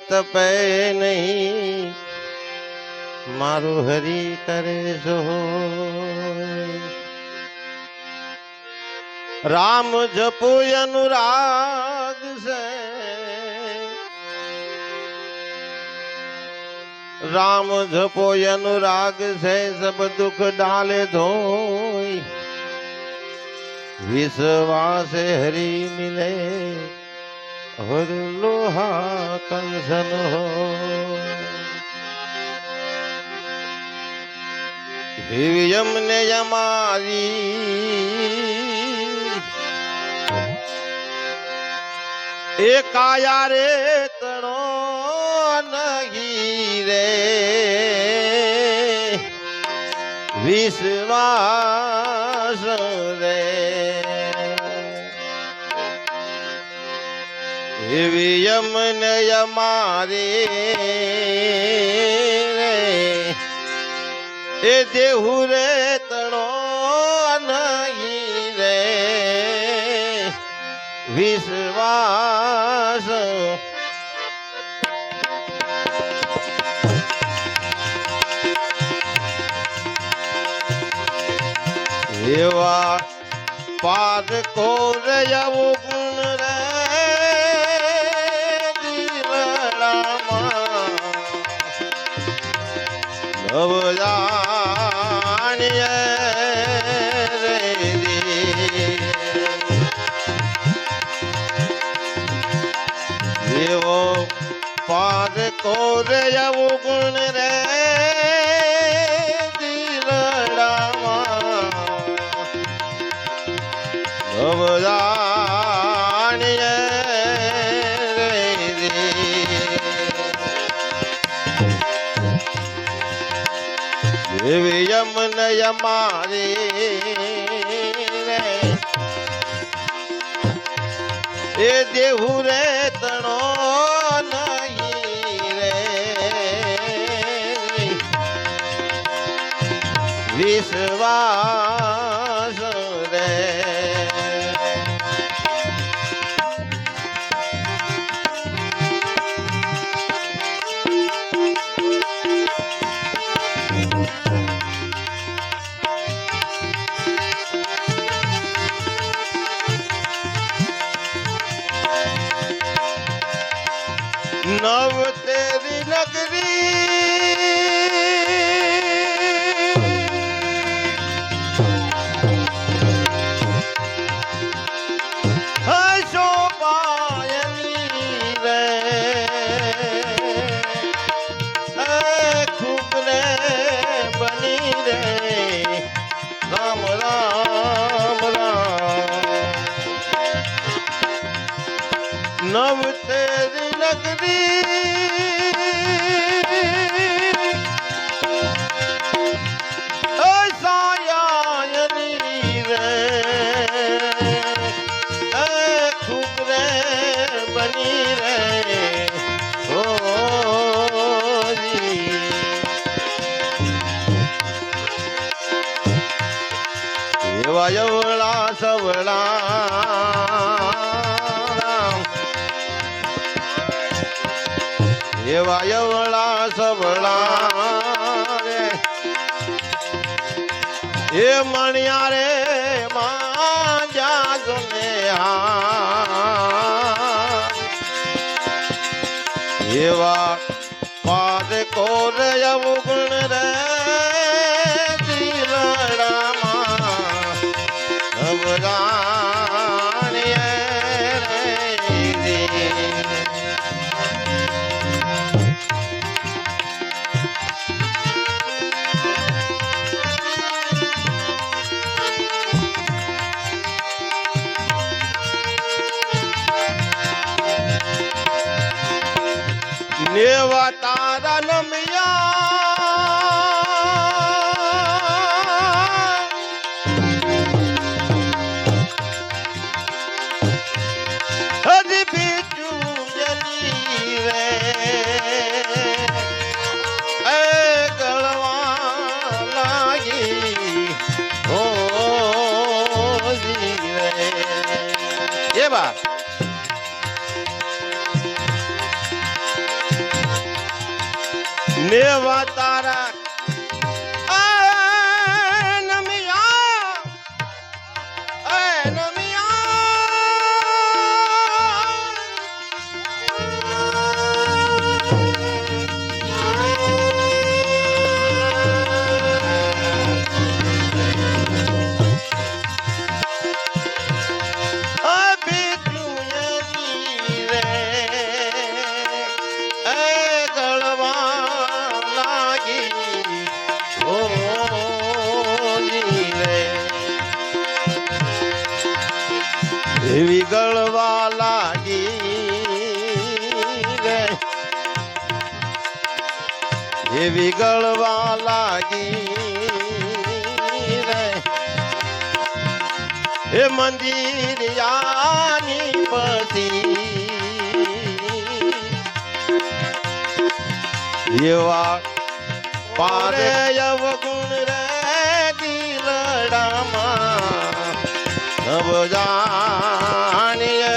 તપે નહીં મારું હરી કરે છો રામ જપુ અનુરાગ છે રામ જપો અનુરાગ છે સબ દુઃખ ડાલે ધોઈ વિશ્વાસ હરી મિલે હર લોહા કંસન હો. દિવ્યમ ને યમારી. એ કાયા રે તણો નહીં રે. વિશ્વાસ એવી યમને રે. એ દેહુ રે તણો નહીં રે. વિશ્વાસ. એવા પાદ કોરયવું ગુણ દેવી યમન યમારી રે. એ દેહુ રે તણો નહીં રે. વિશ્વાસ નવ તેરી નગરી એ મણિયા રે માંજા સુને એવા નેવા તારા રે એવી ગળવા લાગી રે. એ મંદિર યાની પછી એવા પારે અવગુણ રે દિલડામાં. નવ જાણીએ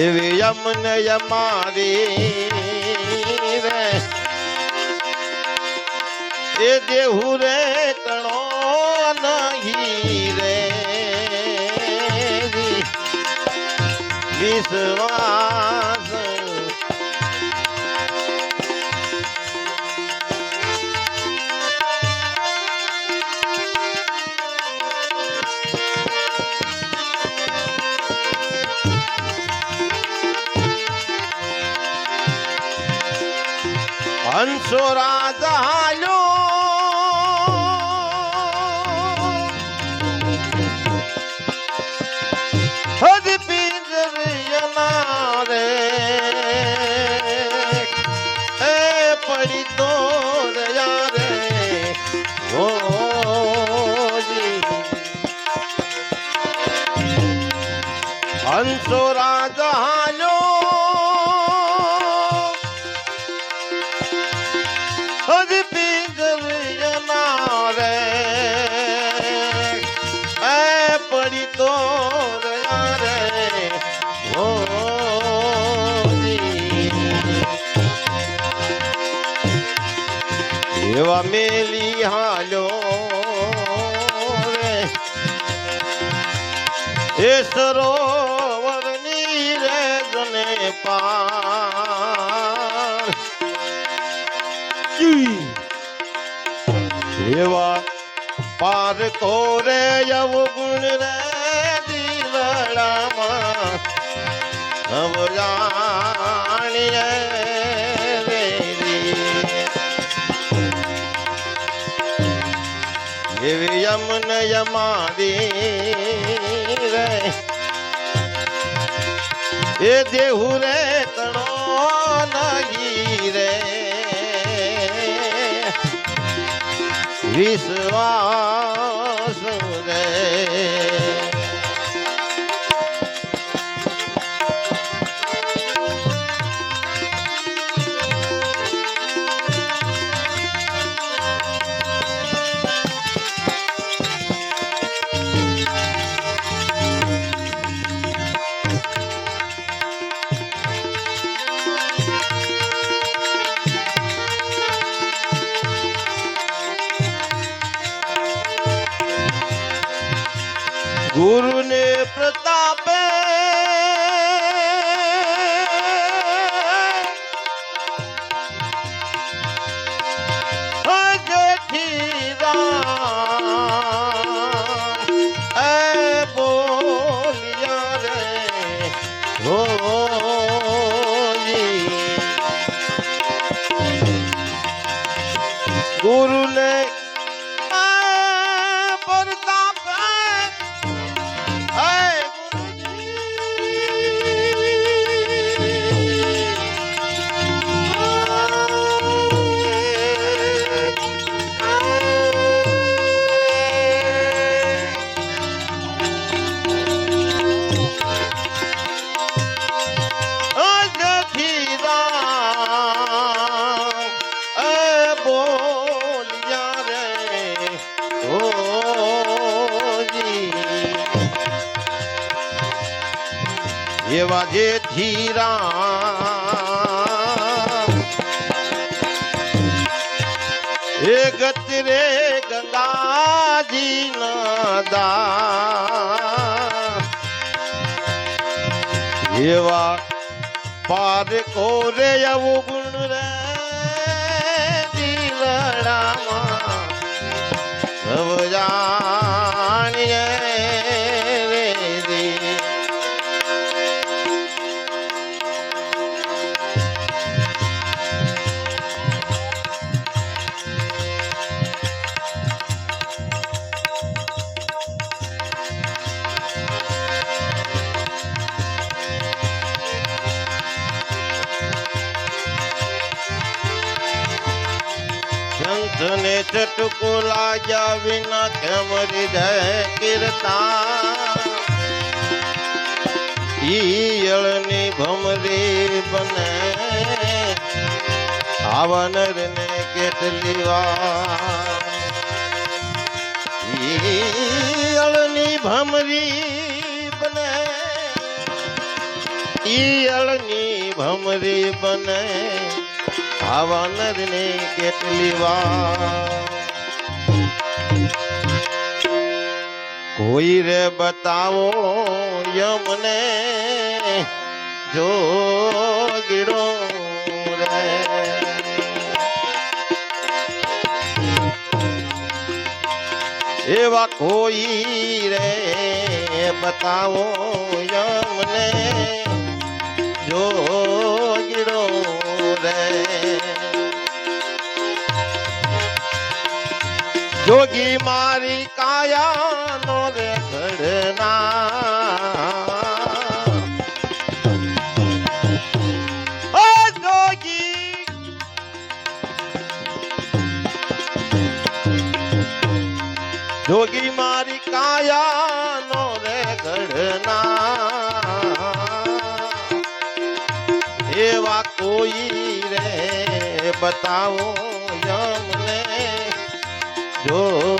એવી યમને યમારી રે. એ દેહુ રે તણો નહીં રે. વિશ્વાસ 说的 એવા મેલી હાલો રે. એ સરોવર નીરે જને પાર. એવા પાર અવગુણ રે દીવડામાં નવ યમન યમારી રે. એ દેહુ રે તણો નગી રે. વિશ્વાસ ગુરુ ને પ્રતાપે એવા પાર કોરે આવું સંતને ચટકો લાગ્યા વિના કેમ હૃદય કીર્તા ઈયળની ભમરી બને. આવા નરને કેટલી વાર. ઈયળની ભમરી બને. ઈયળની ભમરી બને. આવા નરને કેટલી વાર? કોઈ રે બતાવો યમને જો ગીડો એવા કોઈ રે બતાવો યમને જો ગીડો રે. જોગી મારી કાયાનો રે ઘડના. જોગી મારી કાયાનો રે ઘડના. એવા કોઈ રે બતાવો જોગીરો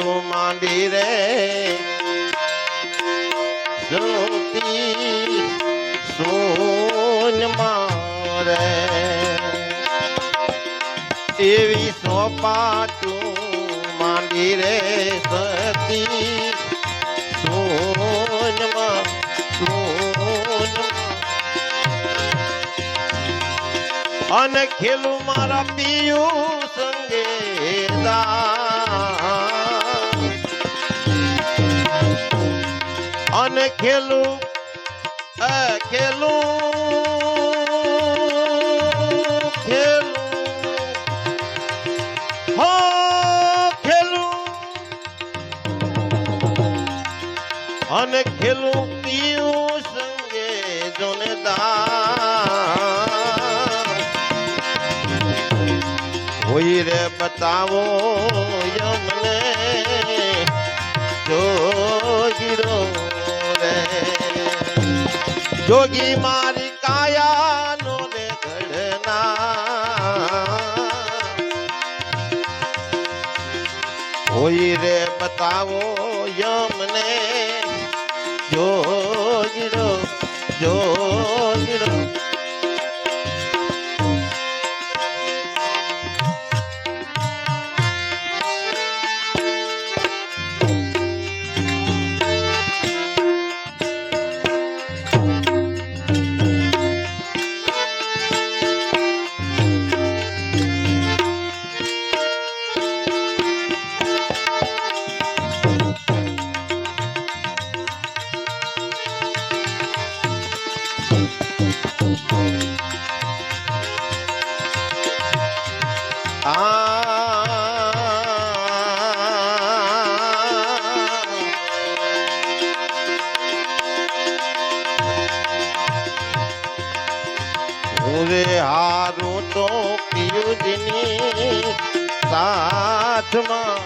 સોપાટું માંડી રે. સુતી સોન મારે. એવી સોપા તું માંડી રે સતી સોનમાં સોન અને ખેલું મારા પિયું સંગે દા અને ખેલું ખેલું ખેલું. હો, ખેલું. અને ખેલું પિયું સંગે જોને હોય રે બતાવો યમને જોગીરો રે જોગી મારી કાયાનો રે ઘડના. હોય રે બતાવો યમને. જોગીરો સાથમાં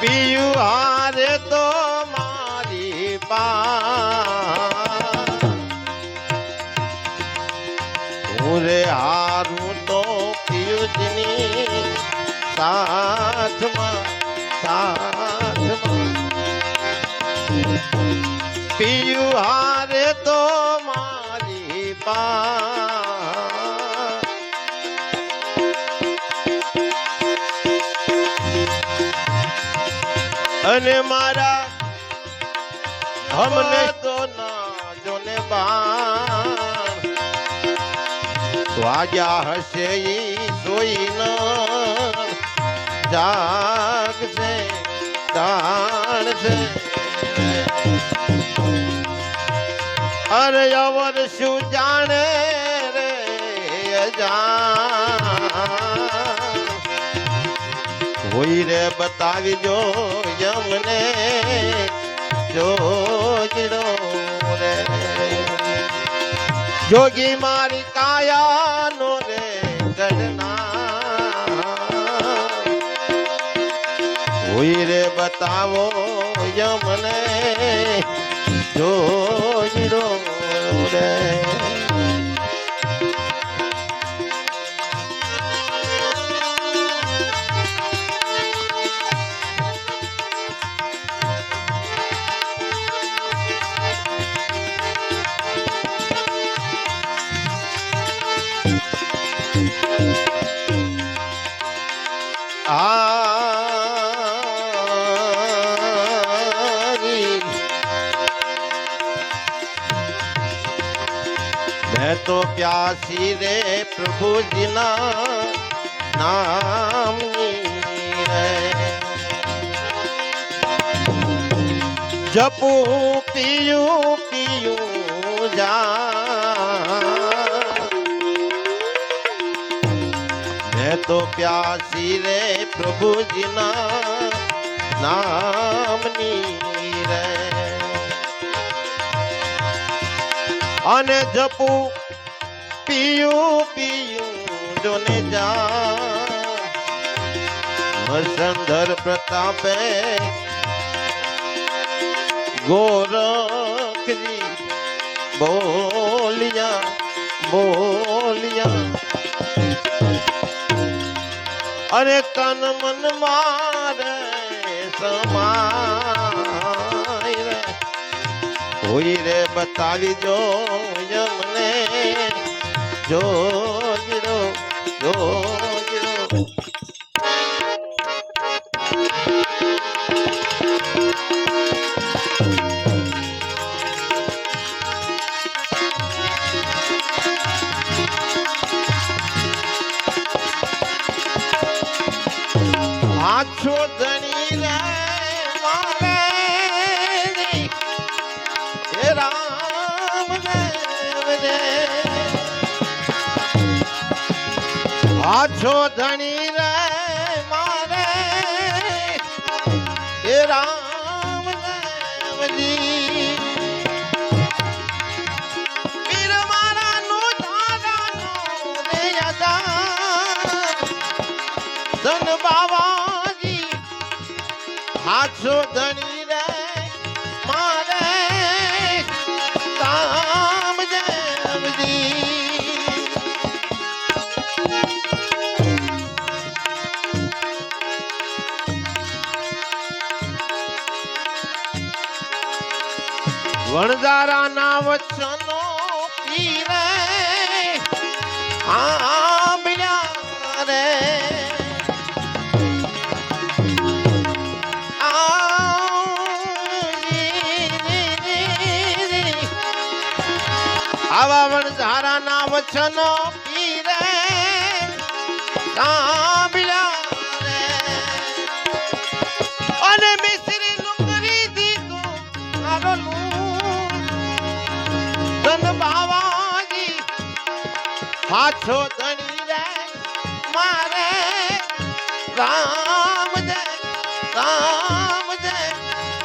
પિયુ હારે તો મારી પા ઉરે હારું તો પિયુજની સાથમાં સાથમાં પિયુ હારે તો અને મારા હમને તો ના જોને બાણ વાગ્યા હશે ઈ સોઈ ન જાગશે જાણશે અરે અવર શું જાણે રે અજાણ. હોય રે બતાવી જો યમને. જોગીડો રે. જોગી મારી કાયાનો રે ગઢના. હોય રે બતાવો યમને. જોગીડો રે. मैं तो प्यासी रे प्रभु जिना नाम रे जपू पियू पियू जा मैं तो प्यासी रे प्रभु जिना नाम रे અને જપું પીયું પીયું જોને જા વસંધર પ્રતાપે ગોરખજી બોલિયા બોલિયા અરે તન મન મારે સમાય રે કોઈ રે બતાવી જો યમને જોગીરો જોગીરો ધણી રે આછો ધણી રે મારે એ રામ દેવજી. પીર મારાનું ધારાનું રે ધણી વણજારા ના વચનો પીરે આંબળ્યા રે. આવા વણઝારા ના વચનો પીરે સાંભળ્યા હાથો ધણી જાય. મારે રામ જય રામ જય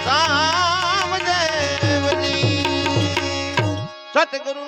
રામ જય સતગુરુ